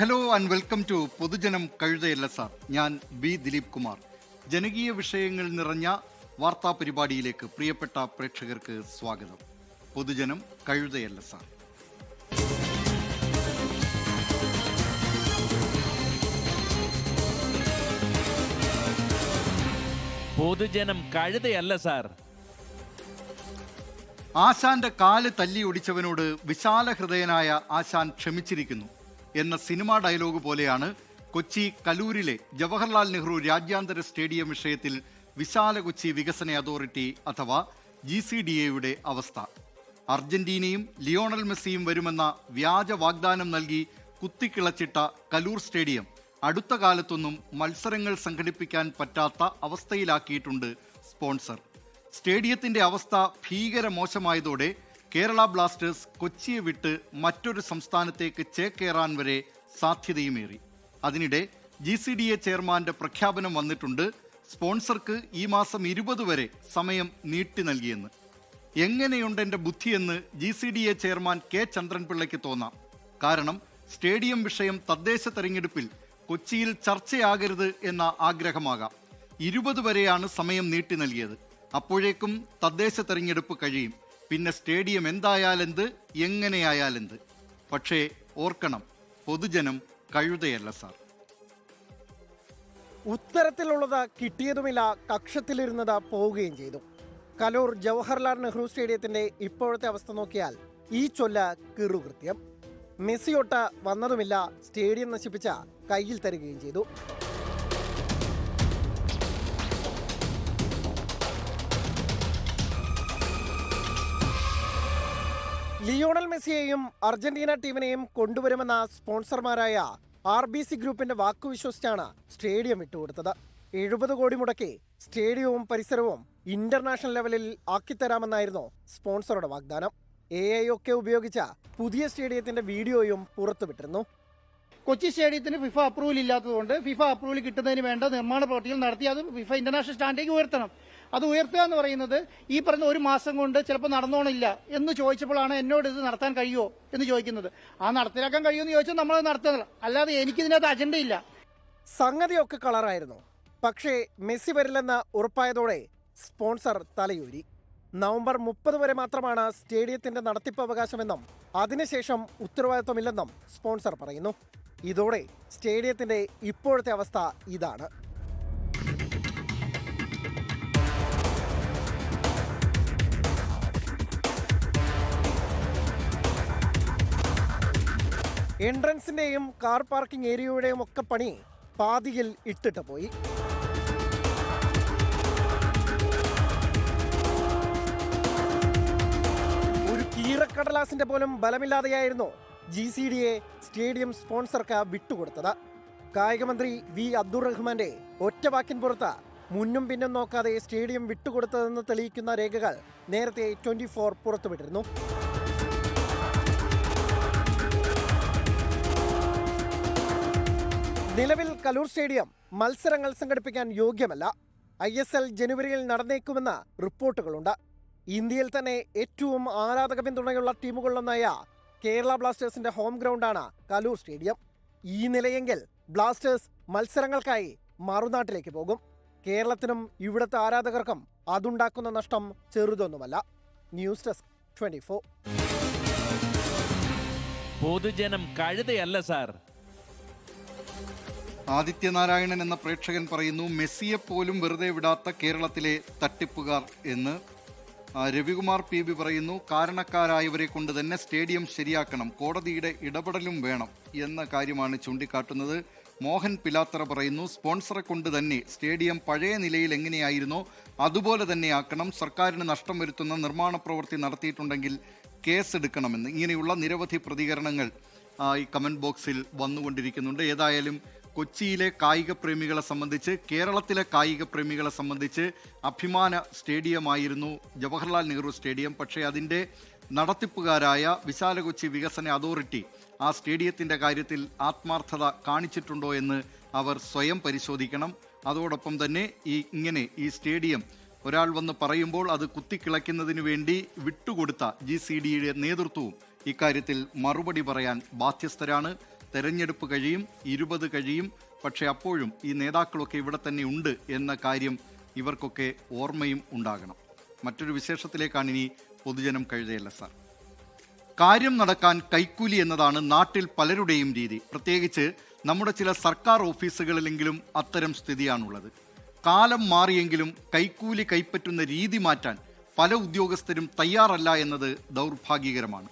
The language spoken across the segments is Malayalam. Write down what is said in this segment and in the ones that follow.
ഹലോ ആൻഡ് വെൽക്കം ടു പൊതുജനം കഴുതയല്ല സാർ ഞാൻ ബി ദിലീപ് കുമാർ ജനകീയ വിഷയങ്ങൾ നിറഞ്ഞ വാർത്താ പരിപാടിയിലേക്ക് പ്രിയപ്പെട്ട പ്രേക്ഷകർക്ക് സ്വാഗതം പൊതുജനം കഴുതയല്ല സാർ പൊതുജനം കഴുതയല്ല സാർ ആശാന്റെ കാൽ തല്ലി ഒടിച്ചവനോട് വിശാല ഹൃദയനായ ആശാൻ ക്ഷമിച്ചിരിക്കുന്നു. എന്ന സിനിമാ ഡയലോഗ് പോലെയാണ് കൊച്ചി കലൂരിലെ ജവഹർലാൽ നെഹ്റു രാജ്യാന്തര സ്റ്റേഡിയം വിഷയത്തിൽ വിശാല കൊച്ചി വികസന അതോറിറ്റി അഥവാ ജി സി ഡി എയുടെ അവസ്ഥ. അർജന്റീനയും ലിയോണൽ മെസ്സിയും വരുമെന്ന വ്യാജ വാഗ്ദാനം നൽകി കുത്തിക്കിളച്ചിട്ട കലൂർ സ്റ്റേഡിയം അടുത്ത കാലത്തൊന്നും മത്സരങ്ങൾ സംഘടിപ്പിക്കാൻ പറ്റാത്ത അവസ്ഥയിലാക്കിയിട്ടുണ്ട് സ്പോൺസർ. സ്റ്റേഡിയത്തിന്റെ അവസ്ഥ ഭീകര മോശമായതോടെ കേരള ബ്ലാസ്റ്റേഴ്സ് കൊച്ചിയെ വിട്ട് മറ്റൊരു സംസ്ഥാനത്തേക്ക് ചേക്കേറാൻ വരെ സാധ്യതയുമേറി. അതിനിടെ ജി സി ഡി എ ചെയർമാന്റെ പ്രഖ്യാപനം വന്നിട്ടുണ്ട് സ്പോൺസർക്ക് ഈ മാസം ഇരുപത് വരെ സമയം നീട്ടി നൽകിയെന്ന്. എങ്ങനെയുണ്ട് എന്റെ ബുദ്ധിയെന്ന് G C D A chairman K ചന്ദ്രൻപിള്ളയ്ക്ക് തോന്നാം. കാരണം സ്റ്റേഡിയം വിഷയം തദ്ദേശ തെരഞ്ഞെടുപ്പിൽ കൊച്ചിയിൽ ചർച്ചയാകരുത് എന്ന ആഗ്രഹമാകാം. ഇരുപത് വരെയാണ് സമയം നീട്ടി നൽകിയത്. അപ്പോഴേക്കും തദ്ദേശ തെരഞ്ഞെടുപ്പ് കഴിയും. പിന്നെ സ്റ്റേഡിയം എന്തായാലെന്ത്? എങ്ങനെയായാലെന്ത്? പക്ഷേ ഓർക്കണം പൊതുജനം കഴുതയല്ല സാർ. ഉത്തരത്തിലുള്ളത് കിട്ടിയതുമില്ല കക്ഷത്തിലിരുന്നത് പോവുകയും ചെയ്തു. കലൂർ ജവഹർലാൽ നെഹ്റു സ്റ്റേഡിയത്തിന്റെ ഇപ്പോഴത്തെ അവസ്ഥ നോക്കിയാൽ ഈ ചൊല്ല കീറുകൃത്യം. മെസ്സിയൊട്ട് വന്നതുമില്ല സ്റ്റേഡിയം നശിപ്പിച്ച കയ്യിൽ തരികയും ചെയ്തു. ലിയോണൽ മെസ്സിയെയും അർജന്റീന ടീമിനെയും കൊണ്ടുവരുമെന്ന സ്പോൺസർമാരായ ആർ ബി സി ഗ്രൂപ്പിന്റെ വാക്കു വിശ്വസിച്ചാണ് സ്റ്റേഡിയം വിട്ടുകൊടുത്തത്. എഴുപത് കോടി മുടക്കി സ്റ്റേഡിയവും പരിസരവും ഇന്റർനാഷണൽ ലെവലിൽ ആക്കിത്തരാമെന്നായിരുന്നു സ്പോൺസറുടെ വാഗ്ദാനം. എ ഐ ഒക്കെ ഉപയോഗിച്ച പുതിയ സ്റ്റേഡിയത്തിന്റെ വീഡിയോയും പുറത്തുവിട്ടിരുന്നു. കൊച്ചി സ്റ്റേഡിയത്തിന് ഫിഫ അപ്രൂവൽ ഇല്ലാത്തതുകൊണ്ട് ഫിഫ അപ്രൂവൽ കിട്ടുന്നതിന് വേണ്ട നിർമ്മാണ പ്രവർത്തികൾ നടത്തി അത് ഫിഫ ഇന്റർനാഷണൽ സ്റ്റാൻഡേർഡ് ഉയർത്തണം. അത് ഉയർത്തുക എന്ന് പറയുന്നത് ഈ പറഞ്ഞ ഒരു മാസം കൊണ്ട് ചിലപ്പോൾ നടന്നോണില്ല എന്ന് ചോദിച്ചപ്പോഴാണ് എന്നോട് ഇത് നടത്താൻ കഴിയുമോ എന്ന് ചോദിക്കുന്നത്. ആ നടത്തിലാക്കാൻ കഴിയുമെന്ന് ചോദിച്ചാൽ നമ്മൾ നടത്തുന്നില്ല അല്ലാതെ എനിക്കിതിനകത്ത് അജണ്ടയില്ല സംഗതിയൊക്കെ കളറായിരുന്നു. പക്ഷേ മെസ്സി വരില്ലെന്ന് ഉറപ്പായതോടെ സ്പോൺസർ തലയൂരി. നവംബർ മുപ്പത് വരെ മാത്രമാണ് സ്റ്റേഡിയത്തിന്റെ നടത്തിപ്പ് അവകാശമെന്നും അതിനുശേഷം ഉത്തരവാദിത്വമില്ലെന്നും സ്പോൺസർ പറയുന്നു. ഇതോടെ സ്റ്റേഡിയത്തിന്റെ ഇപ്പോഴത്തെ അവസ്ഥ ഇതാണ്. എൻട്രൻസിന്റെയും കാർ പാർക്കിംഗ് ഏരിയയുടെയും ഒക്കെ പണി പാതിയിൽ ഇട്ടിട്ട് പോയി. ഒരു കീറക്കടലാസിന്റെ പോലും ബലമില്ലാതെയായിരുന്നു G C D A stadium സ്പോൺസർക്ക് വിട്ടുകൊടുത്തത്. കായികമന്ത്രി വി. അബ്ദുറഹ്മാന്റെ ഒറ്റ വാക്കിൻ പുറത്ത് മുന്നും പിന്നും നോക്കാതെ സ്റ്റേഡിയം വിട്ടുകൊടുത്തതെന്ന് തെളിയിക്കുന്ന രേഖകൾ നേരത്തെ ട്വന്റി ഫോർ പുറത്തുവിട്ടിരുന്നു. നിലവിൽ കലൂർ സ്റ്റേഡിയം മത്സരങ്ങൾ സംഘടിപ്പിക്കാൻ യോഗ്യമല്ല. ഐ എസ് എൽ ജനുവരിയിൽ നടന്നേക്കുമെന്ന് റിപ്പോർട്ടുകളുണ്ട്. ഇന്ത്യയിൽ തന്നെ ഏറ്റവും ആരാധക പിന്തുണയുള്ള ടീമുകളിലൊന്നായ കേരള ബ്ലാസ്റ്റേഴ്സിന്റെ ഹോം ഗ്രൗണ്ടാണ് കലൂർ സ്റ്റേഡിയം. ഈ നിലയെങ്കിൽ ബ്ലാസ്റ്റേഴ്സ് മത്സരങ്ങൾക്കായി മറുനാട്ടിലേക്ക് പോകും. കേരളത്തിനും ഇവിടുത്തെ ആരാധകർക്കും അതുണ്ടാക്കുന്ന നഷ്ടം ചെറുതൊന്നുമല്ല. News desk twenty four. പൊതുജനം കഴുതയല്ല സാർ. ആദിത്യനാരായണൻ എന്ന പ്രേക്ഷകൻ പറയുന്നു മെസ്സിയെ പോലും വെറുതെ വിടാത്ത കേരളത്തിലെ തട്ടിപ്പുകാർ എന്ന്. രവികുമാർ പി ബി പറയുന്നു കാരണക്കാരായവരെ കൊണ്ട് തന്നെ സ്റ്റേഡിയം ശരിയാക്കണം കോടതിയുടെ ഇടപെടലും വേണം എന്ന കാര്യമാണ് ചൂണ്ടിക്കാട്ടുന്നത്. മോഹൻ പിലാത്തറ പറയുന്നു സ്പോൺസറെ കൊണ്ട് തന്നെ സ്റ്റേഡിയം പഴയ നിലയിൽ എങ്ങനെയായിരുന്നോ അതുപോലെ തന്നെ ആക്കണം സർക്കാരിന് നഷ്ടം വരുത്തുന്ന നിർമ്മാണ പ്രവൃത്തി നടത്തിയിട്ടുണ്ടെങ്കിൽ കേസെടുക്കണമെന്ന്. ഇങ്ങനെയുള്ള നിരവധി പ്രതികരണങ്ങൾ ഈ കമന്റ് ബോക്സിൽ വന്നുകൊണ്ടിരിക്കുന്നുണ്ട്. ഏതായാലും കൊച്ചിയിലെ കായിക പ്രേമികളെ സംബന്ധിച്ച് കേരളത്തിലെ കായിക പ്രേമികളെ സംബന്ധിച്ച് അഭിമാന സ്റ്റേഡിയമായിരുന്നു ജവഹർലാൽ നെഹ്റു സ്റ്റേഡിയം. പക്ഷേ അതിന്റെ നടത്തിപ്പുകാരായ വിശാല കൊച്ചി വികസന അതോറിറ്റി ആ സ്റ്റേഡിയത്തിന്റെ കാര്യത്തിൽ ആത്മാർത്ഥത കാണിച്ചിട്ടുണ്ടോ എന്ന് അവർ സ്വയം പരിശോധിക്കണം. അതോടൊപ്പം തന്നെ ഈ ഇങ്ങനെ ഈ സ്റ്റേഡിയം ഒരാൾ വന്ന് പറയുമ്പോൾ അത് കുത്തിക്കിളയ്ക്കുന്നതിന് വേണ്ടി വിട്ടുകൊടുത്ത ജി സി ഡിയുടെ നേതൃത്വവും ഇക്കാര്യത്തിൽ മറുപടി പറയാൻ ബാധ്യസ്ഥരാണ്. തെരഞ്ഞെടുപ്പ് കഴിയും ഇരുപത് കഴിയും. പക്ഷേ അപ്പോഴും ഈ നേതാക്കളൊക്കെ ഇവിടെ തന്നെ ഉണ്ട് എന്ന കാര്യം ഇവർക്കൊക്കെ ഓർമ്മയും ഉണ്ടാകണം. മറ്റൊരു വിശേഷത്തിലേക്കാണ് ഇനി പൊതുജനം കഴുതയല്ല സാർ. കാര്യം നടക്കാൻ കൈക്കൂലി എന്നതാണ് നാട്ടിൽ പലരുടെയും രീതി. പ്രത്യേകിച്ച് നമ്മുടെ ചില സർക്കാർ ഓഫീസുകളിലെങ്കിലും അത്തരം സ്ഥിതിയാണുള്ളത്. കാലം മാറിയെങ്കിലും കൈക്കൂലി കൈപ്പറ്റുന്ന രീതി മാറ്റാൻ പല ഉദ്യോഗസ്ഥരും തയ്യാറല്ല എന്നത് ദൗർഭാഗ്യകരമാണ്.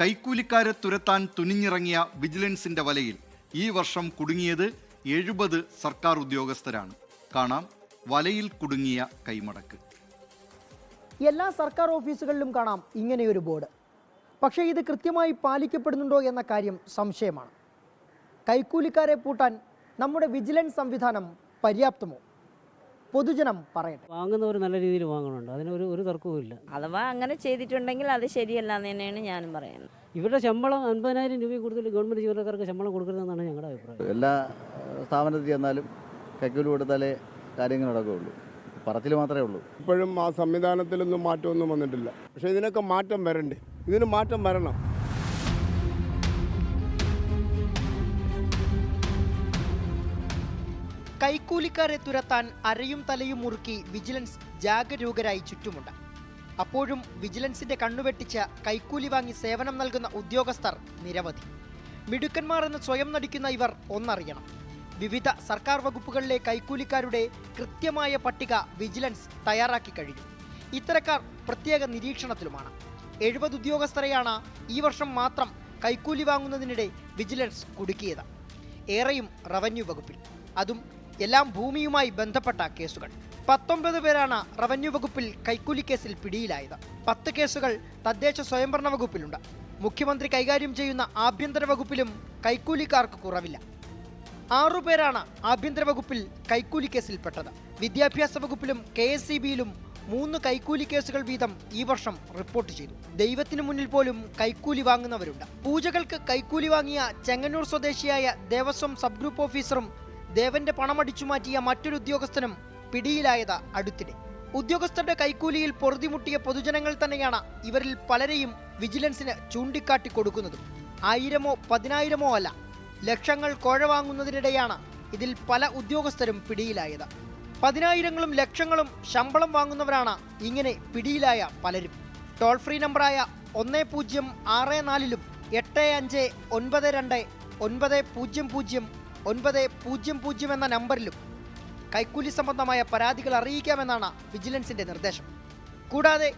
കൈക്കൂലിക്കാരെ തുരത്താൻ തുനിഞ്ഞിറങ്ങിയ വിജിലൻസിന്റെ വലയിൽ ഈ വർഷം കുടുങ്ങിയത് എഴുപത് സർക്കാർ ഉദ്യോഗസ്ഥരാണ്. കാണാം വലയിൽ കുടുങ്ങിയ കൈമടക്ക്. എല്ലാ സർക്കാർ ഓഫീസുകളിലും കാണാം ഇങ്ങനെയൊരു ബോർഡ്. പക്ഷേ ഇത് കൃത്യമായി പാലിക്കപ്പെടുന്നുണ്ടോ എന്ന കാര്യം സംശയമാണ്. കൈക്കൂലിക്കാരെ പൂട്ടാൻ നമ്മുടെ വിജിലൻസ് സംവിധാനം പര്യാപ്തമോ? പൊതുജനം പറയട്ടെ. വാങ്ങുന്നവർ നല്ല രീതിയിൽ വാങ്ങണുണ്ട്. അതിനൊരു ഒരു തർക്കവും ഇല്ല. അഥവാ അങ്ങനെ ചെയ്തിട്ടുണ്ടെങ്കിൽ അത് ശരിയല്ല എന്ന് തന്നെയാണ് ഞാനും പറയുന്നത്. ഇവരുടെ ശമ്പളം അൻപതിനായിരം രൂപ കൂടുതൽ ഗവൺമെന്റ് ജീവനക്കാർക്ക് ശമ്പളം കൊടുക്കരുതെന്നാണ് ഞങ്ങളുടെ അഭിപ്രായം. എല്ലാ സ്ഥാപനത്തിൽ ചെന്നാലും കൈക്കൂലി കൊടുത്താലേ കാര്യങ്ങൾ നടക്കുകയുള്ളൂ. പറച്ചിൽ മാത്രമേ ഉള്ളൂ. ഇപ്പോഴും ആ സംവിധാനത്തിലൊന്നും മാറ്റമൊന്നും വന്നിട്ടില്ല. പക്ഷേ ഇതിനൊക്കെ മാറ്റം വരണ്ടേ? ഇതിന് മാറ്റം വരണം. കൈക്കൂലിക്കാരെ തുരത്താൻ അരയും തലയും മുറുക്കി വിജിലൻസ് ജാഗരൂകരായി ചുറ്റുമുണ്ട്. അപ്പോഴും വിജിലൻസിന്റെ കണ്ണുവെട്ടിച്ച് കൈക്കൂലി വാങ്ങി സേവനം നൽകുന്ന ഉദ്യോഗസ്ഥർ നിരവധി. മിടുക്കന്മാർ എന്ന് സ്വയം നടിക്കുന്ന ഇവർ ഒന്നറിയണം. വിവിധ സർക്കാർ വകുപ്പുകളിലെ കൈക്കൂലിക്കാരുടെ കൃത്യമായ പട്ടിക വിജിലൻസ് തയ്യാറാക്കി കഴിഞ്ഞു. ഇത്തരക്കാർ പ്രത്യേക നിരീക്ഷണത്തിലുമാണ്. എഴുപത് ഉദ്യോഗസ്ഥരെയാണ് ഈ വർഷം മാത്രം കൈക്കൂലി വാങ്ങുന്നതിനിടെ വിജിലൻസ് കുടുക്കിയത്. ഏറെയും റവന്യൂ വകുപ്പിൽ. അതും എല്ലാം ഭൂമിയുമായി ബന്ധപ്പെട്ട കേസുകൾ. പത്തൊമ്പത് പേരാണ് റവന്യൂ വകുപ്പിൽ കൈക്കൂലി കേസിൽ പിടിയിലായത്. പത്ത് കേസുകൾ തദ്ദേശ സ്വയംഭരണ വകുപ്പിലുണ്ട്. മുഖ്യമന്ത്രി കൈകാര്യം ചെയ്യുന്ന ആഭ്യന്തര വകുപ്പിലും കൈക്കൂലിക്കാർക്ക് കുറവില്ല. ആറുപേരാണ് ആഭ്യന്തര വകുപ്പിൽ കൈക്കൂലി കേസിൽപ്പെട്ടത് വിദ്യാഭ്യാസ വകുപ്പിലും കെ എസ് സി ബിയിലും മൂന്ന് കൈക്കൂലി കേസുകൾ വീതം ഈ വർഷം റിപ്പോർട്ട് ചെയ്തു. ദൈവത്തിനു മുന്നിൽ പോലും കൈക്കൂലി വാങ്ങുന്നവരുണ്ട്. പൂജകൾക്ക് കൈക്കൂലി വാങ്ങിയ ചെങ്ങന്നൂർ സ്വദേശിയായ ദേവസ്വം സബ് ഗ്രൂപ്പ് ഓഫീസറും ദേവന്റെ പണമടിച്ചു മാറ്റിയ മറ്റൊരു ഉദ്യോഗസ്ഥനും പിടിയിലായത് അടുത്തിടെ. ഉദ്യോഗസ്ഥരുടെ കൈക്കൂലിയിൽ പൊറുതിമുട്ടിയ പൊതുജനങ്ങൾ തന്നെയാണ് ഇവരിൽ പലരെയും വിജിലൻസിന് ചൂണ്ടിക്കാട്ടി കൊടുക്കുന്നത്. ആയിരമോ പതിനായിരമോ അല്ല ലക്ഷങ്ങൾ കോഴ വാങ്ങുന്നതിനിടെയാണ് ഇതിൽ പല ഉദ്യോഗസ്ഥരും പിടിയിലായത്. പതിനായിരങ്ങളും ലക്ഷങ്ങളും ശമ്പളം വാങ്ങുന്നവരാണ് ഇങ്ങനെ പിടിയിലായ പലരും. ടോൾ ഫ്രീ നമ്പറായ ഒന്ന് പൂജ്യം ആറ് നാലിലും എട്ട് അഞ്ച് ഒൻപത് രണ്ട് ഒൻപത് പൂജ്യം പൂജ്യം ഒൻപത് പൂജ്യം പൂജ്യം എന്ന നമ്പറിലും കൈക്കൂലി സംബന്ധമായ പരാതികൾ അറിയിക്കാമെന്നാണ് വിജിലൻസിന്റെ നിർദ്ദേശം. കൂടാതെ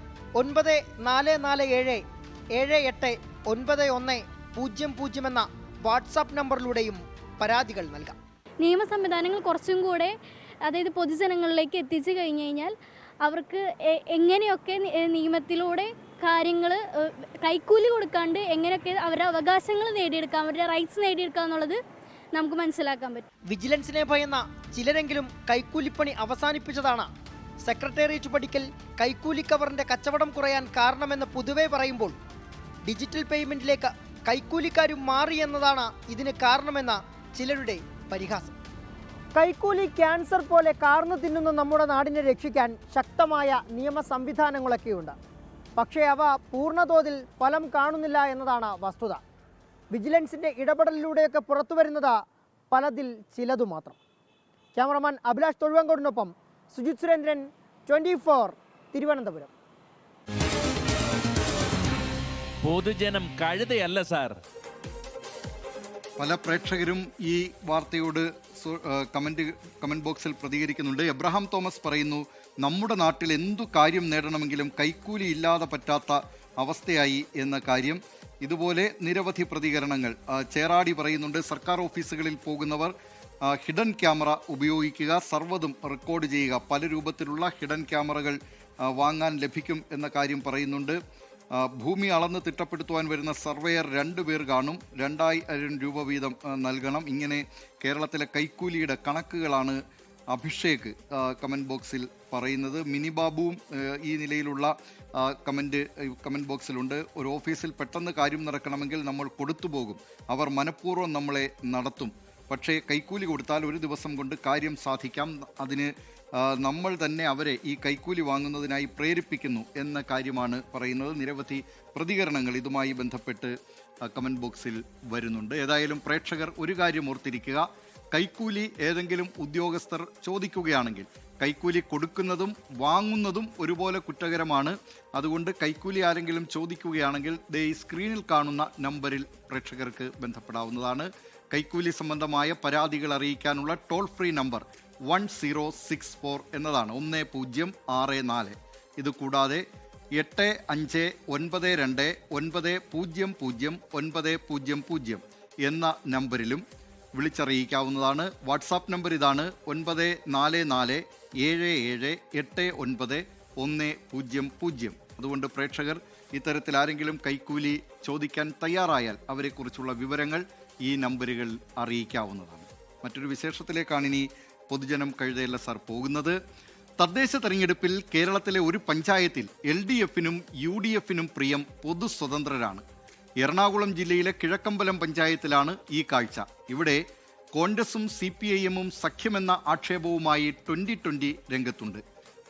ഒൻപത് നാല് നാല് ഏഴ് ഏഴ് എട്ട് ഒൻപത് ഒന്ന് പൂജ്യം പൂജ്യം എന്ന വാട്സാപ്പ് നമ്പറിലൂടെയും പരാതികൾ നൽകാം. നിയമ സംവിധാനങ്ങൾ കുറച്ചും കൂടെ അതായത് പൊതുജനങ്ങളിലേക്ക് എത്തിച്ചു കഴിഞ്ഞു കഴിഞ്ഞാൽ അവർക്ക് എങ്ങനെയൊക്കെ നിയമത്തിലൂടെ കാര്യങ്ങൾ കൈക്കൂലി കൊടുക്കാണ്ട് എങ്ങനെയൊക്കെ അവരുടെ അവകാശങ്ങൾ നേടിയെടുക്കാം അവരുടെ റൈറ്റ്സ് നേടിയെടുക്കാം എന്നുള്ളത് നമുക്ക് മനസ്സിലാക്കാൻ പറ്റും. വിജിലൻസിനെ ഭയന്ന ചിലരെങ്കിലും കൈക്കൂലിപ്പണി അവസാനിപ്പിച്ചതാണ്. സെക്രട്ടേറിയറ്റ് പഠിക്കൽ കൈക്കൂലി കവറിന്റെ കച്ചവടം കുറയാൻ കാരണമെന്ന് പൊതുവെ പറയുമ്പോൾ ഡിജിറ്റൽ പേയ്മെന്റിലേക്ക് കൈക്കൂലിക്കാരും മാറി എന്നതാണ് ഇതിന് കാരണമെന്ന ചിലരുടെ പരിഹാസം. കൈക്കൂലി ക്യാൻസർ പോലെ കാർന്നു തിന്നുന്ന നമ്മുടെ നാടിനെ രക്ഷിക്കാൻ ശക്തമായ നിയമ സംവിധാനങ്ങളൊക്കെയുണ്ട്. പക്ഷേ അവ പൂർണതോതിൽ ഫലം കാണുന്നില്ല എന്നതാണ് വസ്തുത. വിജിലൻസിന്റെ ഇടപെടലിലൂടെയൊക്കെ പുറത്തു വരുന്നത് പലതിൽ ചിലതു മാത്രം ക്യാമറമാൻ അഭിലാഷ് തൊഴുവങ്കോടിനൊപ്പം സുജിത് സുരേന്ദ്രൻ ട്വന്റി ഫോർ തിരുവനന്തപുരം. പൊതുജനം കഴുതയല്ല സാർ. പല പ്രേക്ഷകരും ഈ വാർത്തയോട് കമന്റ് കമന്റ് ബോക്സിൽ പ്രതികരിക്കുന്നുണ്ട്. എബ്രഹാം തോമസ് പറയുന്നു നമ്മുടെ നാട്ടിൽ എന്തു കാര്യം നേടണമെങ്കിലും കൈക്കൂലി ഇല്ലാതെ പറ്റാത്ത അവസ്ഥയായി എന്ന കാര്യം. ഇതുപോലെ നിരവധി പ്രതികരണങ്ങൾ ചേറാടി പറയുന്നുണ്ട് സർക്കാർ ഓഫീസുകളിൽ പോകുന്നവർ ഹിഡൻ ക്യാമറ ഉപയോഗിക്കുക സർവതും റെക്കോർഡ് ചെയ്യുക പല രൂപത്തിലുള്ള ഹിഡൻ ക്യാമറകൾ വാങ്ങാൻ ലഭിക്കും എന്ന കാര്യം പറയുന്നുണ്ട്. ഭൂമി അളന്ന് തിട്ടപ്പെടുത്തുവാൻ വരുന്ന സർവേയർ രണ്ടു പേർ കാണും രണ്ടായിരം രൂപ വീതം നൽകണം. ഇങ്ങനെ കേരളത്തിലെ കൈക്കൂലിയുടെ കണക്കുകളാണ് അഭിഷേക് കമന്റ് ബോക്സിൽ പറയുന്നത്. മിനി ബാബുവും ഈ നിലയിലുള്ള കമന്റ് കമന്റ് ബോക്സിലുണ്ട്. ഒരു ഓഫീസിൽ പെട്ടെന്ന് കാര്യം നടക്കണമെങ്കിൽ നമ്മൾ കൊടുത്തു പോകും അവർ മനഃപൂർവം നമ്മളെ നടത്തും. പക്ഷേ കൈക്കൂലി കൊടുത്താൽ ഒരു ദിവസം കൊണ്ട് കാര്യം സാധിക്കാം. അതിന് നമ്മൾ തന്നെ അവരെ ഈ കൈക്കൂലി വാങ്ങുന്നതിനായി പ്രേരിപ്പിക്കുന്നു എന്ന കാര്യമാണ് പറയുന്നത്. നിരവധി പ്രതികരണങ്ങൾ ഇതുമായി ബന്ധപ്പെട്ട് കമന്റ് ബോക്സിൽ വരുന്നുണ്ട്. ഏതായാലും പ്രേക്ഷകർ ഒരു കാര്യം ഓർത്തിരിക്കുക. കൈക്കൂലി ഏതെങ്കിലും ഉദ്യോഗസ്ഥർ ചോദിക്കുകയാണെങ്കിൽ കൈക്കൂലി കൊടുക്കുന്നതും വാങ്ങുന്നതും ഒരുപോലെ കുറ്റകരമാണ്. അതുകൊണ്ട് കൈക്കൂലി ആരെങ്കിലും ചോദിക്കുകയാണെങ്കിൽ ദേ സ്ക്രീനിൽ കാണുന്ന നമ്പറിൽ പ്രേക്ഷകർക്ക് ബന്ധപ്പെടാവുന്നതാണ്. കൈക്കൂലി സംബന്ധമായ പരാതികൾ അറിയിക്കാനുള്ള toll free number one zero six four എന്നതാണ്. ഒന്ന് പൂജ്യം ആറ് നാല്. ഇത് കൂടാതെ എട്ട് അഞ്ച് ഒൻപത് രണ്ട് ഒൻപത് പൂജ്യം പൂജ്യം ഒൻപത് പൂജ്യം പൂജ്യം എന്ന നമ്പറിലും വിളിച്ചറിയിക്കാവുന്നതാണ്. വാട്സാപ്പ് നമ്പർ ഇതാണ്. ഒൻപത് നാല് നാല് ഏഴ് ഏഴ് എട്ട് ഒൻപത് ഒന്ന് പൂജ്യം പൂജ്യം. അതുകൊണ്ട് പ്രേക്ഷകർ ഇത്തരത്തിൽ ആരെങ്കിലും കൈക്കൂലി ചോദിക്കാൻ തയ്യാറായാൽ അവരെക്കുറിച്ചുള്ള വിവരങ്ങൾ ഈ നമ്പറുകൾ അറിയിക്കാവുന്നതാണ്. മറ്റൊരു വിശേഷത്തിലേക്കാണ് ഇനി പൊതുജനം കഴുതയല്ല സാർ പോകുന്നത്. തദ്ദേശ തെരഞ്ഞെടുപ്പിൽ കേരളത്തിലെ ഒരു പഞ്ചായത്തിൽ എൽ ഡി എഫിനും യു ഡി എഫിനും പ്രിയം പൊതു സ്വതന്ത്രരാണ് എറണാകുളം ജില്ലയിലെ കിഴക്കമ്പലം പഞ്ചായത്തിലാണ് ഈ കാഴ്ച. ഇവിടെ കോൺഗ്രസും സി പി ഐ എമ്മും സഖ്യമെന്ന ആക്ഷേപവുമായി ട്വന്റി ട്വന്റി രംഗത്തുണ്ട്.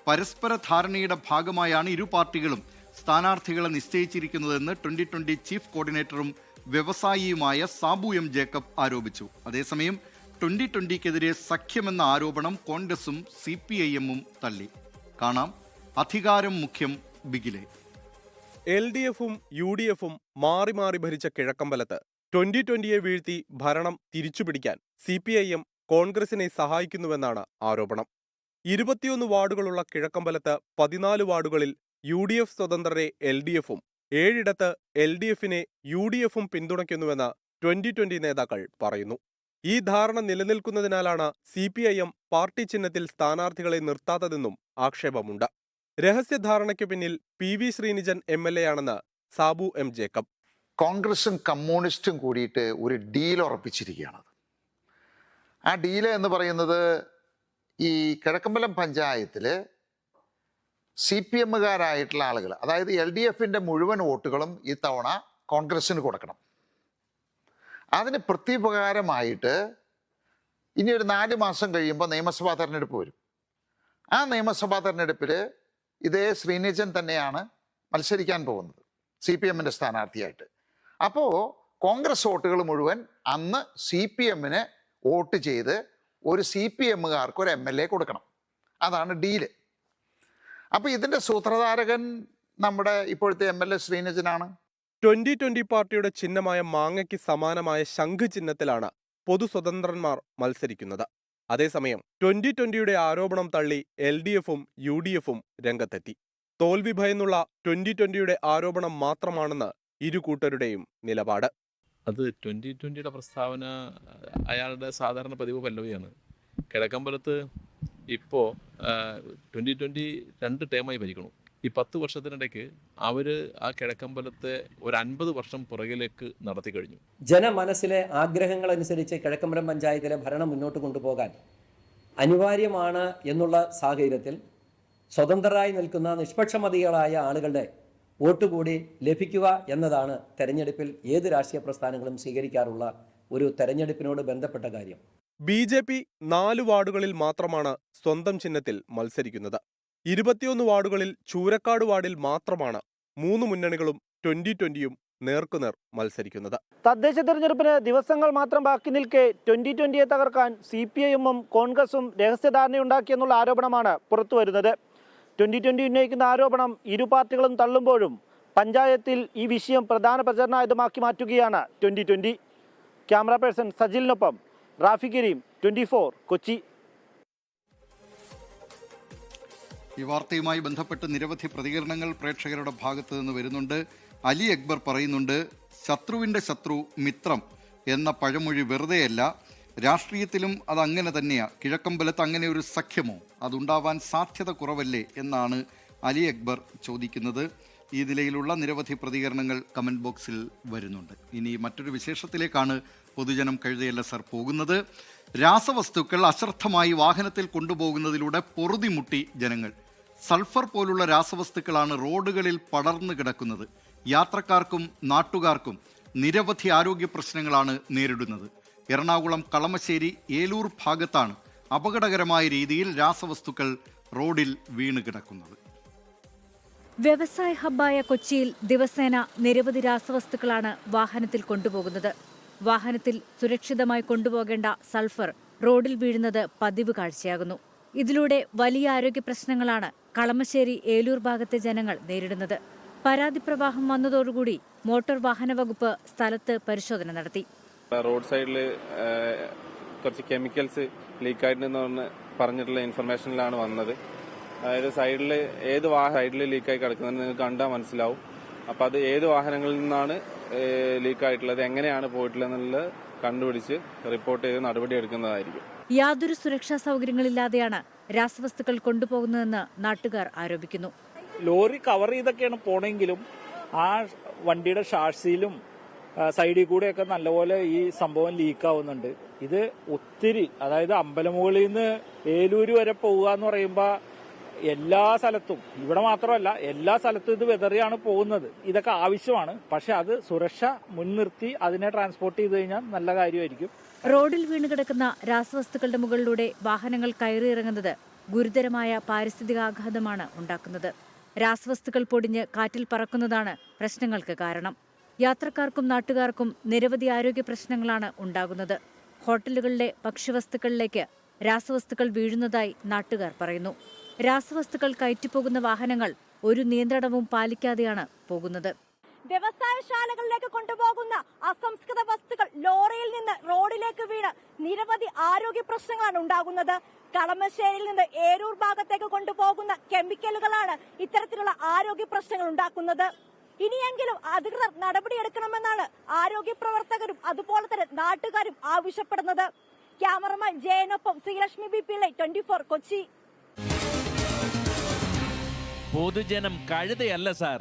പരസ്പര ധാരണയുടെ ഭാഗമായാണ് ഇരു പാർട്ടികളും സ്ഥാനാർത്ഥികളെ നിശ്ചയിച്ചിരിക്കുന്നതെന്ന് ട്വന്റി ട്വന്റി ചീഫ് കോർഡിനേറ്ററും വ്യവസായിയുമായ സാബു എം ജേക്കബ് ആരോപിച്ചു. അതേസമയം ട്വന്റി ട്വന്റിക്കെതിരെ സഖ്യമെന്ന ആരോപണം കോൺഗ്രസും സി പി ഐ എമ്മും തള്ളി. കാണാം. അധികാരം മുഖ്യം ബിഗിലെ. എൽ ഡി എഫും യു ഡി എഫും മാറി മാറി ഭരിച്ച കിഴക്കമ്പലത്ത് ട്വന്റി ട്വന്റിയെ വീഴ്ത്തി ഭരണം തിരിച്ചുപിടിക്കാൻ സി പി ഐ എം കോൺഗ്രസിനെ സഹായിക്കുന്നുവെന്നാണ് ആരോപണം. ഇരുപത്തിയൊന്ന് വാർഡുകളുള്ള കിഴക്കമ്പലത്ത് പതിനാല് വാർഡുകളിൽ യു ഡി എഫ് സ്വതന്ത്രരെ എൽ ഡി എഫും ഏഴിടത്ത് എൽ ഡി എഫിനെ യു ഡി എഫും പിന്തുണയ്ക്കുന്നുവെന്ന് ട്വന്റി ട്വന്റി നേതാക്കൾ പറയുന്നു. ഈ ധാരണ നിലനിൽക്കുന്നതിനാലാണ് C P I M party ചിഹ്നത്തിൽ സ്ഥാനാർത്ഥികളെ നിർത്താത്തതെന്നും ആക്ഷേപമുണ്ട്. രഹസ്യധാരണയ്ക്ക് പിന്നിൽ P V Sreenijan M L A ആണെന്ന് സാബു എം ജേക്കബ്. കോൺഗ്രസും കമ്മ്യൂണിസ്റ്റും കൂടിയിട്ട് ഒരു ഡീൽ ഉറപ്പിച്ചിരിക്കുകയാണ് ആ ഡീൽ എന്ന് പറയുന്നത് ഈ കിഴക്കമ്പലം പഞ്ചായത്തിൽ സി പി എമ്മുകാരായിട്ടുള്ള ആളുകൾ അതായത് എൽ ഡി എഫിന്റെ മുഴുവൻ വോട്ടുകളും ഈ തവണ കോൺഗ്രസ്സിന് കൊടുക്കണം. അതിന് പ്രത്യുപകാരമായിട്ട് ഇനി ഒരു നാല് മാസം കഴിയുമ്പോൾ നിയമസഭാ തെരഞ്ഞെടുപ്പ് വരും. ആ നിയമസഭാ തെരഞ്ഞെടുപ്പിൽ ഇതേ ശ്രീനിജൻ തന്നെയാണ് മത്സരിക്കാൻ പോകുന്നത് സി പി എമ്മിന്റെ സ്ഥാനാർത്ഥിയായിട്ട്. അപ്പോൾ കോൺഗ്രസ് വോട്ടുകൾ മുഴുവൻ അന്ന് സി പി എമ്മിന് വോട്ട് ചെയ്ത് ഒരു സി പി എമ്മുകാർക്ക് ഒരു എം എൽ എ കൊടുക്കണം. അതാണ് ഡീൽ. അപ്പോൾ ഇതിന്റെ സൂത്രധാരകൻ നമ്മുടെ ഇപ്പോഴത്തെ എം എൽ എ ശ്രീനജനാണ്. ട്വന്റി ട്വന്റി പാർട്ടിയുടെ ചിഹ്നമായ മാങ്ങയ്ക്ക് സമാനമായ ശംഖ് ചിഹ്നത്തിലാണ് പൊതു സ്വതന്ത്രന്മാർ മത്സരിക്കുന്നത്. അതേസമയം ട്വന്റി ട്വന്റിയുടെ ആരോപണം തള്ളി എൽ ഡി എഫും യു ഡി എഫും രംഗത്തെത്തി. തോൽവി ഭയന്നുള്ള ട്വന്റി ട്വന്റിയുടെ ആരോപണം മാത്രമാണെന്ന് ഇരു കൂട്ടരുടെയും നിലപാട്. അത് ട്വന്റി ട്വന്റിയുടെ പ്രസ്താവന അയാളുടെ സാധാരണ പതിവ് പല്ലവിയാണ്. കിഴക്കമ്പലത്ത് ഇപ്പോൾ ട്വന്റി ട്വന്റി രണ്ട് ടേമായി ഭരിക്കണം. ഈ പത്ത് വർഷത്തിനിടയ്ക്ക് അവർ ആ കിഴക്കമ്പലത്തെ ഒരു അൻപത് വർഷം പുറകിലേക്ക് നടത്തി കഴിഞ്ഞു. ജനമനസ്സിലെ ആഗ്രഹങ്ങൾ അനുസരിച്ച് കിഴക്കമ്പലം പഞ്ചായത്തിലെ ഭരണം മുന്നോട്ട് കൊണ്ടുപോകാൻ അനിവാര്യമാണ് എന്നുള്ള സാഹചര്യത്തിൽ സ്വതന്ത്രരായി നിൽക്കുന്ന നിഷ്പക്ഷമതികളായ ആളുകളുടെ വോട്ട് കൂടി ലഭിക്കുക എന്നതാണ് തെരഞ്ഞെടുപ്പിൽ ഏത് രാഷ്ട്രീയ പ്രസ്ഥാനങ്ങളും സ്വീകരിക്കാറുള്ള ഒരു തെരഞ്ഞെടുപ്പിനോട് ബന്ധപ്പെട്ട കാര്യം. ബി ജെ പി നാല് വാർഡുകളിൽ മാത്രമാണ് സ്വന്തം ചിഹ്നത്തിൽ മത്സരിക്കുന്നത്. ഇരുപത്തിയൊന്ന് വാർഡുകളിൽ ചൂരക്കാട് വാർഡിൽ മാത്രമാണ് മൂന്ന് മുന്നണികളും ട്വന്റി ട്വന്റിയും നേർക്കുനേർ മത്സരിക്കുന്നത്. തദ്ദേശ തെരഞ്ഞെടുപ്പിന് ദിവസങ്ങൾ മാത്രം ബാക്കി നിൽക്കെ ട്വന്റി ട്വന്റിയെ തകർക്കാൻ സി പി ഐ എമ്മും കോൺഗ്രസും രഹസ്യധാരണയുണ്ടാക്കിയെന്നുള്ള ആരോപണമാണ് പുറത്തുവരുന്നത്. ട്വന്റി ട്വന്റി ഉന്നയിക്കുന്ന ആരോപണം ഇരു പാർട്ടികളും തള്ളുമ്പോഴും പഞ്ചായത്തിൽ ഈ വിഷയം പ്രധാന പ്രചരണായുധമാക്കി മാറ്റുകയാണ് ട്വന്റി ട്വന്റി ക്യാമറ പേഴ്സൺ സജിലിനൊപ്പം റാഫി കരീം ട്വന്റി ഫോർ കൊച്ചി. ഈ വാർത്തയുമായി ബന്ധപ്പെട്ട് നിരവധി പ്രതികരണങ്ങൾ പ്രേക്ഷകരുടെ ഭാഗത്തു നിന്ന് വരുന്നുണ്ട്. അലി അക്ബർ പറയുന്നുണ്ട് ശത്രുവിന്റെ ശത്രു മിത്രം എന്ന പഴമൊഴി വെറുതെയല്ല രാഷ്ട്രീയത്തിലും അത് അങ്ങനെ തന്നെയാണ് കിഴക്കമ്പലത്ത് അങ്ങനെ ഒരു സഖ്യമോ അതുണ്ടാവാൻ സാധ്യത കുറവല്ലേ എന്നാണ് അലി അക്ബർ ചോദിക്കുന്നത്. ഈ നിലയിലുള്ള നിരവധി പ്രതികരണങ്ങൾ കമന്റ് ബോക്സിൽ വരുന്നുണ്ട്. ഇനി മറ്റൊരു വിശേഷത്തിലേക്കാണ് പൊതുജനം കഴുതയല്ല സർ പോകുന്നത്. രാസവസ്തുക്കൾ അശ്രദ്ധമായി വാഹനത്തിൽ കൊണ്ടുപോകുന്നതിലൂടെ പൊറുതിമുട്ടി ജനങ്ങൾ. സൾഫർ പോലുള്ള രാസവസ്തുക്കളാണ് റോഡുകളിൽ പടർന്നു കിടക്കുന്നത്. യാത്രക്കാർക്കും നാട്ടുകാർക്കും നിരവധി ആരോഗ്യ പ്രശ്നങ്ങളാണ് നേരിടുന്നത്. എറണാകുളം കളമശ്ശേരി ഏലൂർ ഭാഗത്താണ് അപകടകരമായ രീതിയിൽ രാസവസ്തുക്കൾ റോഡിൽ വീണ് കിടക്കുന്നത്. വ്യവസായ ഹബ്ബായ കൊച്ചിയിൽ ദിവസേന നിരവധി രാസവസ്തുക്കളാണ് വാഹനത്തിൽ കൊണ്ടുപോകുന്നത്. വാഹനത്തിൽ സുരക്ഷിതമായി കൊണ്ടുപോകേണ്ട സൾഫർ റോഡിൽ വീഴുന്നത് പതിവ് കാഴ്ചയാകുന്നു. ഇതിലൂടെ വലിയ ആരോഗ്യ പ്രശ്നങ്ങളാണ് കളമശ്ശേരി ഏലൂർ ഭാഗത്തെ ജനങ്ങൾ നേരിടുന്നത്. പരാതി പ്രവാഹം വന്നതോടുകൂടി മോട്ടോർ വാഹന വകുപ്പ് സ്ഥലത്ത് പരിശോധന നടത്തി. റോഡ് സൈഡിൽ കുറച്ച് കെമിക്കൽസ് ലീക്ക് ആയിട്ടുണ്ടെന്ന് പറഞ്ഞ് പറഞ്ഞിട്ടുള്ള ഇൻഫർമേഷനിലാണ് വന്നത്. അതായത് സൈഡിൽ ഏത് വാഹന സൈഡിൽ ലീക്കായി കിടക്കുന്നത് നിങ്ങൾക്ക് കണ്ടാൽ മനസ്സിലാവും. അപ്പം അത് ഏത് വാഹനങ്ങളിൽ നിന്നാണ് ലീക്ക് ആയിട്ടുള്ളത് എങ്ങനെയാണ് പോയിട്ടുള്ളത് കണ്ടുപിടിച്ച് റിപ്പോർട്ട് ചെയ്ത് നടപടി എടുക്കുന്നതായിരിക്കും. യാതൊരു സുരക്ഷാ സൗകര്യങ്ങളില്ലാതെയാണ് രാസവസ്തുക്കൾ കൊണ്ടുപോകുന്നതെന്ന് നാട്ടുകാർ ആരോപിക്കുന്നു. ലോറി കവർ ചെയ്തൊക്കെയാണ് പോണെങ്കിലും ആ വണ്ടിയുടെ ഷാഴ്സിയിലും സൈഡിൽ കൂടെയൊക്കെ നല്ലപോലെ ഈ സംഭവം ലീക്കാവുന്നുണ്ട് ഇത് ഒത്തിരി അതായത് അമ്പലമുകളിൽ നിന്ന് ഏലൂര് വരെ പോവുക എന്ന് പറയുമ്പോൾ എല്ലാ സ്ഥലത്തും ഇവിടെ മാത്രമല്ല എല്ലാ സ്ഥലത്തും ഇത് വെതറിയാണ് പോകുന്നത്. ഇതൊക്കെ ആവശ്യമാണ്. പക്ഷെ അത് സുരക്ഷ മുൻനിർത്തി അതിനെ ട്രാൻസ്പോർട്ട് ചെയ്ത് കഴിഞ്ഞാൽ നല്ല കാര്യമായിരിക്കും. റോഡിൽ വീണുകിടക്കുന്ന രാസവസ്തുക്കളുടെ മുകളിലൂടെ വാഹനങ്ങൾ കയറിയിറങ്ങുന്നത് ഗുരുതരമായ പാരിസ്ഥിതിക ആഘാതമാണ് ഉണ്ടാക്കുന്നത്. രാസവസ്തുക്കൾ പൊടിഞ്ഞ് കാറ്റിൽ പറക്കുന്നതാണ് പ്രശ്നങ്ങൾക്ക് കാരണം. യാത്രക്കാർക്കും നാട്ടുകാർക്കും നിരവധി ആരോഗ്യ പ്രശ്നങ്ങളാണ് ഉണ്ടാകുന്നത്. ഹോട്ടലുകളിലെ ഭക്ഷ്യവസ്തുക്കളിലേക്ക് രാസവസ്തുക്കൾ വീഴുന്നതായി നാട്ടുകാർ പറയുന്നു. രാസവസ്തുക്കൾ കയറ്റിപ്പോകുന്ന വാഹനങ്ങൾ ഒരു നിയന്ത്രണവും പാലിക്കാതെയാണ് പോകുന്നത്. വ്യവസായശാലകളിലേക്ക് കൊണ്ടുപോകുന്ന അസംസ്കൃത വസ്തുക്കൾ ലോറിയിൽ നിന്ന് റോഡിലേക്ക് വീണ് നിരവധി ആരോഗ്യ പ്രശ്നങ്ങളാണ് ഉണ്ടാകുന്നത്. കളമശ്ശേരിയിൽ നിന്ന് ഏരൂർ ഭാഗത്തേക്ക് കൊണ്ടുപോകുന്ന കെമിക്കലുകളാണ് ഇത്തരത്തിലുള്ള ആരോഗ്യ പ്രശ്നങ്ങൾ ഉണ്ടാക്കുന്നത്. ഇനിയെങ്കിലും അധികൃതർ നടപടിയെടുക്കണമെന്നാണ് ആരോഗ്യ പ്രവർത്തകരും അതുപോലെ തന്നെ നാട്ടുകാരും ആവശ്യപ്പെടുന്നത്. Cameraman ജയനൊപ്പം Sreelakshmi B Pillai twenty four Kochi. പൊതുജനം കഴുതയല്ല സാർ.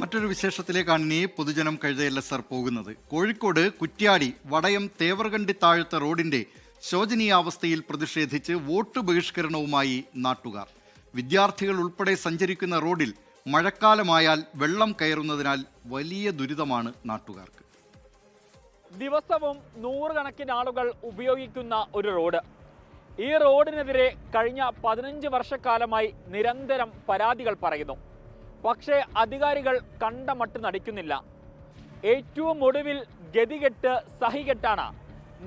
മറ്റൊരു വിശേഷത്തിലേക്കാണ് ഇനി പൊതുജനം കഴുതയല്ല സാർ പോകുന്നത്. കോഴിക്കോട് കുറ്റ്യാടി വടയം തേവർകണ്ടി താഴത്തെ റോഡിന്റെ ശോചനീയാവസ്ഥയിൽ പ്രതിഷേധിച്ച് വോട്ട് ബഹിഷ്കരണവുമായി നാട്ടുകാർ. വിദ്യാർത്ഥികൾ ഉൾപ്പെടെ സഞ്ചരിക്കുന്ന റോഡിൽ മഴക്കാലമായാൽ വെള്ളം കയറുന്നതിനാൽ വലിയ ദുരിതമാണ് നാട്ടുകാർക്ക്. ദിവസവും നൂറുകണക്കിന് ആളുകൾ ഉപയോഗിക്കുന്ന ഒരു റോഡ്. ഈ റോഡിനെതിരെ കഴിഞ്ഞ പതിനഞ്ച് വർഷക്കാലമായി നിരന്തരം പരാതികൾ പറയുന്നു. പക്ഷേ അധികാരികൾ കണ്ടമട്ട് നടിക്കുന്നില്ല. ഏറ്റവും ഒടുവിൽ ഗതികെട്ട് സഹികെട്ടാണ്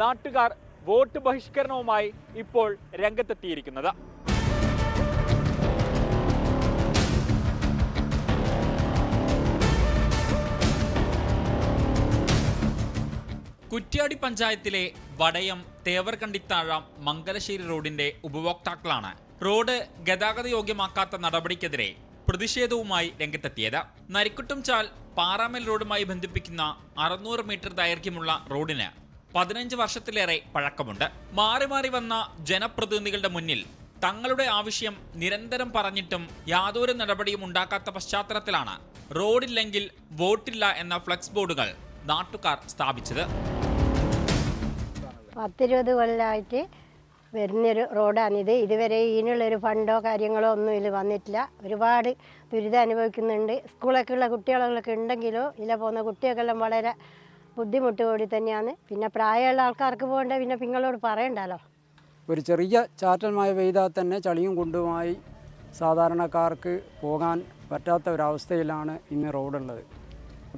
നാട്ടുകാർ വോട്ട് ബഹിഷ്കരണവുമായി ഇപ്പോൾ രംഗത്തെത്തിയിരിക്കുന്നത്. കുറ്റ്യാടി പഞ്ചായത്തിലെ വടയം തേവർകണ്ടിത്താഴ മംഗലശ്ശേരി റോഡിന്റെ ഉപഭോക്താക്കളാണ് റോഡ് ഗതാഗത യോഗ്യമാക്കാത്ത നടപടിക്കെതിരെ പ്രതിഷേധവുമായി രംഗത്തെത്തിയത്. നരിക്കുട്ടുംചാൽ പാറാമൽ റോഡുമായി ബന്ധിപ്പിക്കുന്ന അറുന്നൂറ് മീറ്റർ ദൈർഘ്യമുള്ള റോഡിന് പതിനഞ്ച് വർഷത്തിലേറെ പഴക്കമുണ്ട്. മാറി മാറി വന്ന ജനപ്രതിനിധികളുടെ മുന്നിൽ തങ്ങളുടെ ആവശ്യം നിരന്തരം പറഞ്ഞിട്ടും യാതൊരു നടപടിയും ഉണ്ടാക്കാത്ത പശ്ചാത്തലത്തിലാണ് റോഡില്ലെങ്കിൽ വോട്ടില്ല എന്ന ഫ്ലക്സ് ബോർഡുകൾ നാട്ടുകാർ സ്ഥാപിച്ചത്. പത്തിരുപത് കൊല്ലമായിട്ട് വരുന്നൊരു റോഡാണിത് ഇതുവരെ ഇതിനുള്ളൊരു ഫണ്ടോ കാര്യങ്ങളോ ഒന്നും ഇതിൽ വന്നിട്ടില്ല. ഒരുപാട് ദുരിതം അനുഭവിക്കുന്നുണ്ട്. സ്കൂളൊക്കെ ഉള്ള കുട്ടികളൊക്കെ ഉണ്ടെങ്കിലോ ഇതിലെ പോകുന്ന കുട്ടികൾക്കെല്ലാം വളരെ ബുദ്ധിമുട്ട് കൂടി തന്നെയാണ്. പിന്നെ പ്രായമുള്ള ആൾക്കാർക്ക് പോകേണ്ട പിന്നെ നിങ്ങളോട് പറയണ്ടല്ലോ. ഒരു ചെറിയ ചാറ്റൽ മഴ പെയ്താൽ തന്നെ ചളിയും കൊണ്ടുമായി സാധാരണക്കാർക്ക് പോകാൻ പറ്റാത്ത ഒരവസ്ഥയിലാണ് ഇന്ന് റോഡുള്ളത്.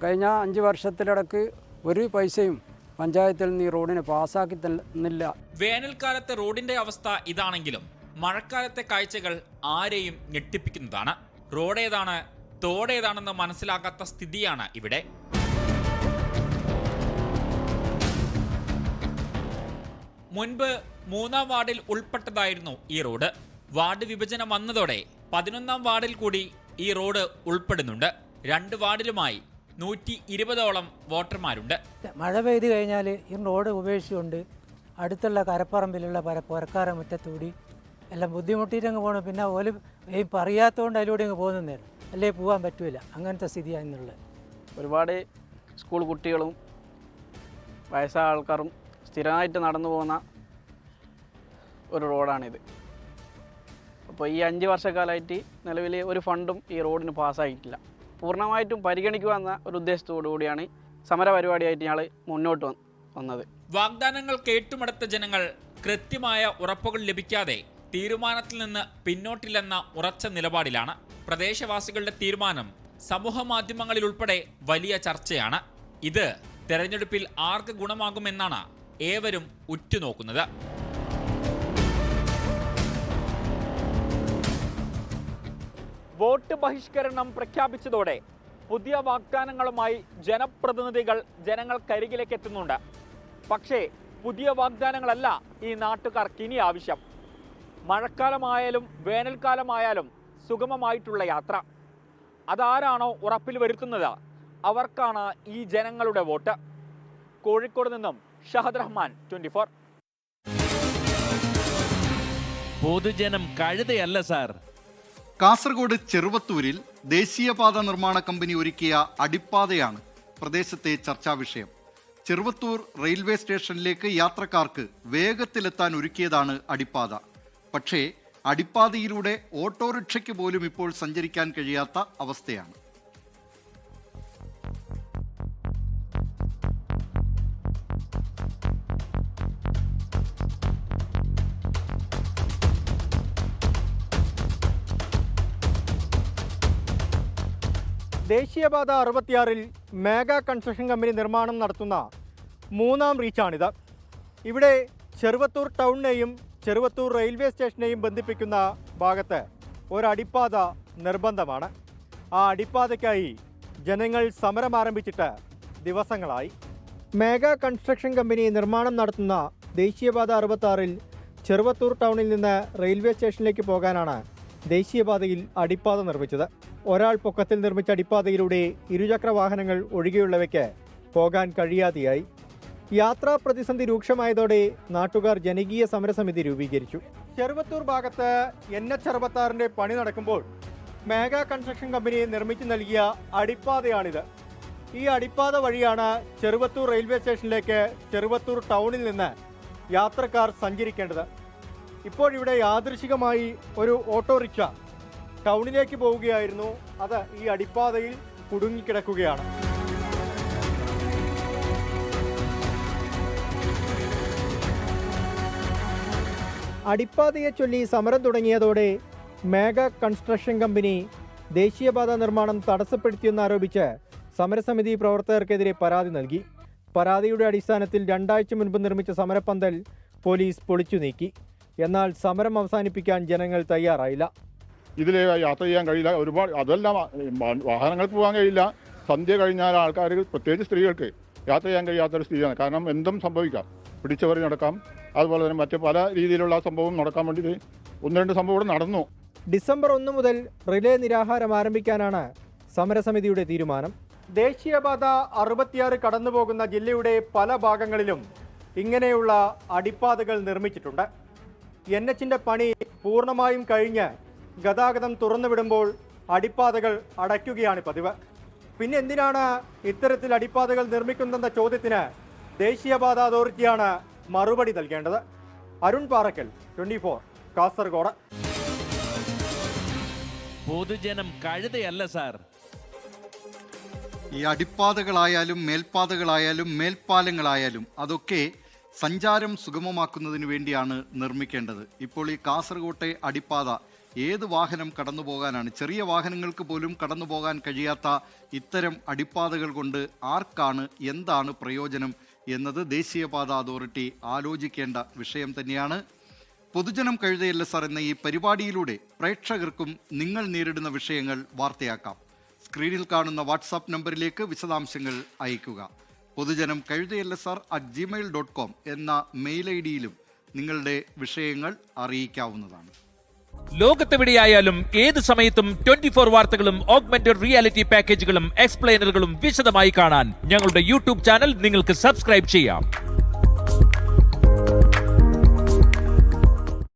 കഴിഞ്ഞ അഞ്ച് വർഷത്തിലിടക്ക് ഒരു പൈസയും പഞ്ചായത്തിൽ നിന്ന് ഈ റോഡിനെ പാസ്സാക്കി തന്നില്ല വേനൽക്കാലത്തെ റോഡിന്റെ അവസ്ഥ ഇതാണെങ്കിലും മഴക്കാലത്തെ കാഴ്ചകൾ ആരെയും ഞെട്ടിപ്പിക്കുന്നതാണ്. റോഡേതാണ് തോടേതാണെന്ന് മനസ്സിലാക്കാത്ത സ്ഥിതിയാണ് ഇവിടെ. മുൻപ് മൂന്നാം വാർഡിൽ ഉൾപ്പെട്ടതായിരുന്നു ഈ റോഡ്. വാർഡ് വിഭജനം വന്നതോടെ പതിനൊന്നാം വാർഡിൽ കൂടി ഈ റോഡ് ഉൾപ്പെടുന്നുണ്ട്. രണ്ട് വാർഡിലുമായി നൂറ്റി ഇരുപതോളം വോട്ടർമാരുണ്ട് മഴ പെയ്തു കഴിഞ്ഞാൽ ഈ റോഡ് ഉപേക്ഷിച്ചുകൊണ്ട് അടുത്തുള്ള കരപ്പറമ്പിലുള്ള പര പുരക്കാര മുറ്റത്തൂടി എല്ലാം ബുദ്ധിമുട്ടിയിട്ട് അങ്ങ് പോകണം. പിന്നെ ഓൽ ഈ പറയാത്തതുകൊണ്ട് അതിലൂടെ അങ്ങ് പോകുന്നേ അല്ലേ പോകാൻ പറ്റൂല. അങ്ങനത്തെ സ്ഥിതിയാണ് ഇന്നുള്ളത്. ഒരുപാട് സ്കൂൾ കുട്ടികളും വയസ്സായ ആൾക്കാരും സ്ഥിരമായിട്ട് നടന്നു പോകുന്ന ഒരു റോഡാണിത്. അപ്പോൾ ഈ അഞ്ച് വർഷക്കാലമായിട്ട് നിലവിൽ ഒരു ഫണ്ടും ഈ റോഡിന് പാസ്സായിട്ടില്ല. പൂർണമായിട്ടും പരിഗണിക്കുക എന്ന ഒരു ഉദ്ദേശത്തോടു കൂടിയാണ് സമരപരിപാടിയായിട്ട് ഞങ്ങൾ മുന്നോട്ട് വന്നത്. വാഗ്ദാനങ്ങൾ കേട്ടുമടുത്ത ജനങ്ങൾ കൃത്യമായ ഉറപ്പുകൾ ലഭിക്കാതെ തീരുമാനത്തിൽ നിന്ന് പിന്നോട്ടില്ലെന്ന ഉറച്ച നിലപാടിലാണ് പ്രദേശവാസികളുടെ തീരുമാനം. സമൂഹ മാധ്യമങ്ങളിൽ ഉൾപ്പെടെ വലിയ ചർച്ചയാണ്. ഇത് തെരഞ്ഞെടുപ്പിൽ ആർക്ക് ഗുണമാകുമെന്നാണ് ഏവരും ഉറ്റുനോക്കുന്നത്. വോട്ട് ബഹിഷ്കരണം പ്രഖ്യാപിച്ചതോടെ പുതിയ വാഗ്ദാനങ്ങളുമായി ജനപ്രതിനിധികൾ ജനങ്ങൾക്കരികിലേക്ക് എത്തുന്നുണ്ട്. പക്ഷേ പുതിയ വാഗ്ദാനങ്ങളല്ല ഈ നാട്ടുകാർക്ക് ഇനി ആവശ്യം. മഴക്കാലമായാലും വേനൽക്കാലമായാലും സുഗമമായിട്ടുള്ള യാത്ര. അതാരാണോ ഉറപ്പിൽ വരുത്തുന്നത്? അവർക്കാണ് ഈ ജനങ്ങളുടെ വോട്ട്. കോഴിക്കോട് നിന്നും ഷഹദ് റഹ്മാൻ ട്വന്റി ഫോർ. പൊതുജനം കഴുതയല്ല സാർ. കാസർഗോഡ് ചെറുവത്തൂരിൽ ദേശീയപാത നിർമ്മാണ കമ്പനി ഒരുക്കിയ അടിപ്പാതയാണ് പ്രദേശത്തെ ചർച്ചാ വിഷയം. ചെറുവത്തൂർ റെയിൽവേ സ്റ്റേഷനിലേക്ക് യാത്രക്കാർക്ക് വേഗത്തിലെത്താൻ ഒരുക്കിയതാണ് അടിപ്പാത. പക്ഷേ അടിപ്പാതയിലൂടെ ഓട്ടോറിക്ഷയ്ക്ക് പോലും ഇപ്പോൾ സഞ്ചരിക്കാൻ കഴിയാത്ത അവസ്ഥയാണ്. ദേശീയപാത അറുപത്തിയാറിൽ മേഗ കൺസ്ട്രക്ഷൻ കമ്പനി നിർമ്മാണം നടത്തുന്ന മൂന്നാം റീച്ചാണിത്. ഇവിടെ ചെറുവത്തൂർ ടൗണിനെയും ചെറുവത്തൂർ റെയിൽവേ സ്റ്റേഷനെയും ബന്ധിപ്പിക്കുന്ന ഭാഗത്ത് ഒരടിപ്പാത നിർബന്ധമാണ്. ആ അടിപ്പാതയ്ക്കായി ജനങ്ങൾ സമരം ആരംഭിച്ചിട്ട് ദിവസങ്ങളായി. മേഗ കൺസ്ട്രക്ഷൻ കമ്പനി നിർമ്മാണം നടത്തുന്ന ദേശീയപാത അറുപത്താറിൽ ചെറുവത്തൂർ ടൗണിൽ നിന്ന് റെയിൽവേ സ്റ്റേഷനിലേക്ക് പോകാനാണ് ദേശീയപാതയിൽ അടിപ്പാത നിർമ്മിച്ചത്. ഒരാൾ പൊക്കത്തിൽ നിർമ്മിച്ച അടിപ്പാതയിലൂടെ ഇരുചക്ര വാഹനങ്ങൾ ഒഴികെയുള്ളവയ്ക്ക് പോകാൻ കഴിയാതെയായി. യാത്രാ പ്രതിസന്ധി രൂക്ഷമായതോടെ നാട്ടുകാർ ജനകീയ സമരസമിതി രൂപീകരിച്ചു. ചെറുവത്തൂർ ഭാഗത്ത് എൻ എച്ച് അറുപത്താറിന്റെ പണി നടക്കുമ്പോൾ മേഘ കൺസ്ട്രക്ഷൻ കമ്പനി നിർമ്മിച്ചു നൽകിയ അടിപ്പാതയാണിത്. ഈ അടിപ്പാത വഴിയാണ് ചെറുവത്തൂർ റെയിൽവേ സ്റ്റേഷനിലേക്ക് ചെറുവത്തൂർ ടൗണിൽ നിന്ന് യാത്രക്കാർ സഞ്ചരിക്കേണ്ടത്. ഇപ്പോഴിവിടെ യാദൃശികമായി ഒരു ഓട്ടോറിക്ഷ ടൗണിലേക്ക് പോവുകയായിരുന്നു. അത് ഈ അടിപ്പാതയിൽ കുടുങ്ങിക്കിടക്കുകയാണ്. അടിപ്പാതയെ ചൊല്ലി സമരം തുടങ്ങിയതോടെ മേഗ കൺസ്ട്രക്ഷൻ കമ്പനി ദേശീയപാത നിർമ്മാണം തടസ്സപ്പെടുത്തിയെന്നാരോപിച്ച് സമരസമിതി പ്രവർത്തകർക്കെതിരെ പരാതി നൽകി. പരാതിയുടെ അടിസ്ഥാനത്തിൽ രണ്ടാഴ്ച മുൻപ് നിർമ്മിച്ച സമരപ്പന്തൽ പോലീസ് പൊളിച്ചു നീക്കി. എന്നാൽ സമരം അവസാനിപ്പിക്കാൻ ജനങ്ങൾ തയ്യാറായില്ല. ഇതിൽ യാത്ര ചെയ്യാൻ കഴിയില്ല. ഒരുപാട് അതെല്ലാം വാഹനങ്ങൾ പോകാൻ കഴിയില്ല. സന്ധ്യ കഴിഞ്ഞാൽ ആൾക്കാർ പ്രത്യേകിച്ച് സ്ത്രീകൾക്ക് യാത്ര ചെയ്യാൻ കഴിയാത്തൊരു സ്ഥിതിയാണ്. കാരണം എന്തും സംഭവിക്കാം. പിടിച്ചവറി നടക്കാം. അതുപോലെ തന്നെ മറ്റ് പല രീതിയിലുള്ള സംഭവം നടക്കാൻ വേണ്ടി ഒന്ന് രണ്ട് സംഭവം നടന്നു. ഡിസംബർ ഒന്ന് മുതൽ റിലേ നിരാഹാരം ആരംഭിക്കാനാണ് സമരസമിതിയുടെ തീരുമാനം. ദേശീയപാത അറുപത്തിയാറ് കടന്നുപോകുന്ന ജില്ലയുടെ പല ഭാഗങ്ങളിലും ഇങ്ങനെയുള്ള അടിപ്പാതകൾ നിർമ്മിച്ചിട്ടുണ്ട്. എൻ എച്ചിന്റെ പണി പൂർണമായും കഴിഞ്ഞ് ഗതാഗതം തുറന്നുവിടുമ്പോൾ അടിപ്പാതകൾ അടയ്ക്കുകയാണ് പതിവ്. പിന്നെ എന്തിനാണ് ഇത്തരത്തിൽ അടിപ്പാതകൾ നിർമ്മിക്കുന്നതെന്ന ചോദ്യത്തിന് ദേശീയപാത അതോറിറ്റിയാണ് മറുപടി നൽകേണ്ടത്. Arun Parakkal twenty four Kasaragod. പൊതുജനം കഴുതയല്ല സാർ. ഈ അടിപ്പാതകളായാലും മേൽപ്പാതകളായാലും മേൽപ്പാലങ്ങളായാലും അതൊക്കെ സഞ്ചാരം സുഗമമാക്കുന്നതിന് വേണ്ടിയാണ് നിർമ്മിക്കേണ്ടത്. ഇപ്പോൾ ഈ കാസർകോട്ടെ അടിപ്പാത ഏത് വാഹനം കടന്നു പോകാനാണ്? ചെറിയ വാഹനങ്ങൾക്ക് പോലും കടന്നു പോകാൻ കഴിയാത്ത ഇത്തരം അടിപ്പാതകൾ കൊണ്ട് ആർക്കാണ് എന്താണ് പ്രയോജനം എന്നത് ദേശീയപാത അതോറിറ്റി ആലോചിക്കേണ്ട വിഷയം തന്നെയാണ്. പൊതുജനം കഴുതയല്ല സാർ എന്ന ഈ പരിപാടിയിലൂടെ പ്രേക്ഷകർക്കും നിങ്ങൾ നേരിടുന്ന വിഷയങ്ങൾ വാർത്തയാക്കാം. സ്ക്രീനിൽ കാണുന്ന വാട്സാപ്പ് നമ്പറിലേക്ക് വിശദാംശങ്ങൾ അയയ്ക്കുക. പൊതുജനം കഴുതയല്ല sir at Gmail dot com എന്ന മെയിൽ ഐ ഡിയിലും നിങ്ങളുടെ വിഷയങ്ങൾ അറിയിക്കാവുന്നതാണ്. ലോകത്തെവിടെയായാലും ഏത് സമയത്തും ട്വന്റി ഫോർ വാർത്തകളും ഓഗ്മെന്റഡ് റിയാലിറ്റി പാക്കേജുകളും എക്സ്പ്ലെയിനറുകളും വിശദമായി കാണാൻ ഞങ്ങളുടെ യൂട്യൂബ് ചാനൽ നിങ്ങൾക്ക് സബ്സ്ക്രൈബ് ചെയ്യാം.